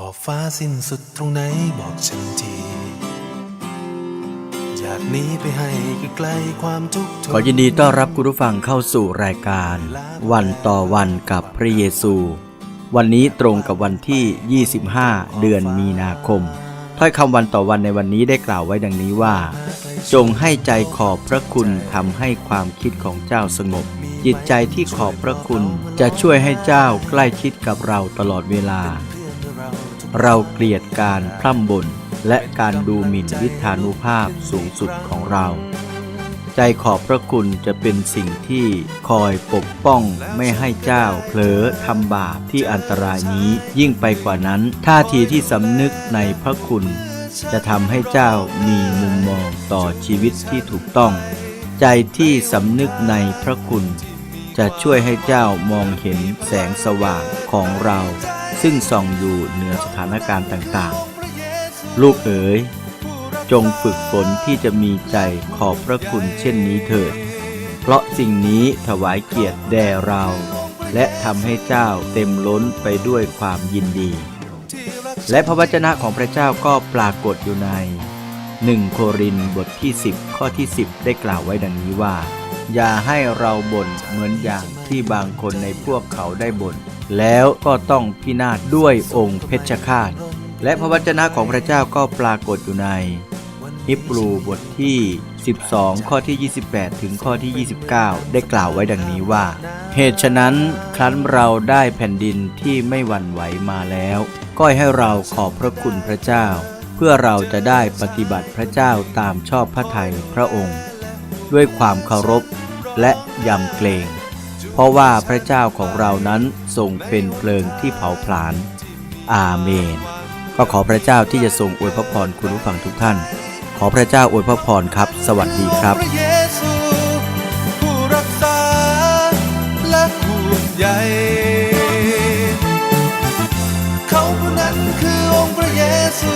ขอบฟ้าสิ้นสุดตรงไหนบอกฉันทีอยากหนีไปให้ไกลความทุกข์ขอยินดีต้อนรับคุณผู้ฟังเข้าสู่รายการ วันต่อวันกับพระเยซู วันนี้ตรงกับวันที่ 25 เดือนมีนาคม ถ้อยคำวันต่อวันในวันนี้ได้กล่าวไว้ดังนี้ว่า จงให้ใจขอบพระคุณทำให้ความคิดของเจ้าสงบ จิตใจที่ขอบพระคุณจะช่วยให้เจ้าใกล้ชิดกับเราตลอดเวลา เราเกลียดการพร่ำบ่นและการดูหมิ่นวิธานุภาพสูงสุดของเรา ใจขอบพระคุณจะเป็นสิ่งที่คอยปกป้องไม่ให้เจ้าเผลอทำบาปที่อันตรายนี้ยิ่งไปกว่านั้น ท่าทีที่สำนึกในพระคุณ จะทำให้เจ้ามีมุมมองต่อชีวิตที่ถูกต้อง ใจที่สำนึกในพระคุณ จะช่วยให้เจ้ามองเห็นแสงสว่างของเรา ซึ่งส่องอยู่เหนือสถานการณ์ต่างๆ ลูกเอ๋ย จงฝึกฝนที่จะมีใจขอบพระคุณเช่นนี้เถิด เพราะสิ่งนี้ถวายเกียรติแด่เรา และทำให้เจ้าเต็มล้นไปด้วยความยินดี และพระวจนะของพระเจ้าก็ปรากฏอยู่ใน 1 โครินบทที่ 10 ข้อที่ 10 ได้กล่าวไว้ดังนี้ว่า อย่าให้เราบ่นเหมือนอย่างที่บางคนในพวกเขาได้บ่นแล้วก็ต้องพินาศด้วยองค์เพชฌฆาต และพระวจนะของพระเจ้าก็ปรากฏอยู่ในฮิบรูบทที่ 12 ข้อที่ 28 ถึงข้อที่ 29 ได้กล่าวไว้ดังนี้ว่า เหตุฉะนั้นครั้นเราได้แผ่นดินที่ไม่หวั่นไหวมาแล้ว ก็ให้เราขอบพระคุณพระเจ้า เพื่อเราจะได้ปฏิบัติพระเจ้าตามชอบพระทัยพระองค์ ด้วยความเคารพและยำเกรง เพราะว่าพระเจ้าของเรานั้นทรงเป็นเพลิงที่เผาผลาญอาเมน ก็ขอพระเจ้าที่จะทรงอวยพระพรคุณผู้ฟังทุกท่าน ขอพระเจ้าอวยพระพรครับ สวัสดีครับเขาผู้นั้นคือองค์พระเยซู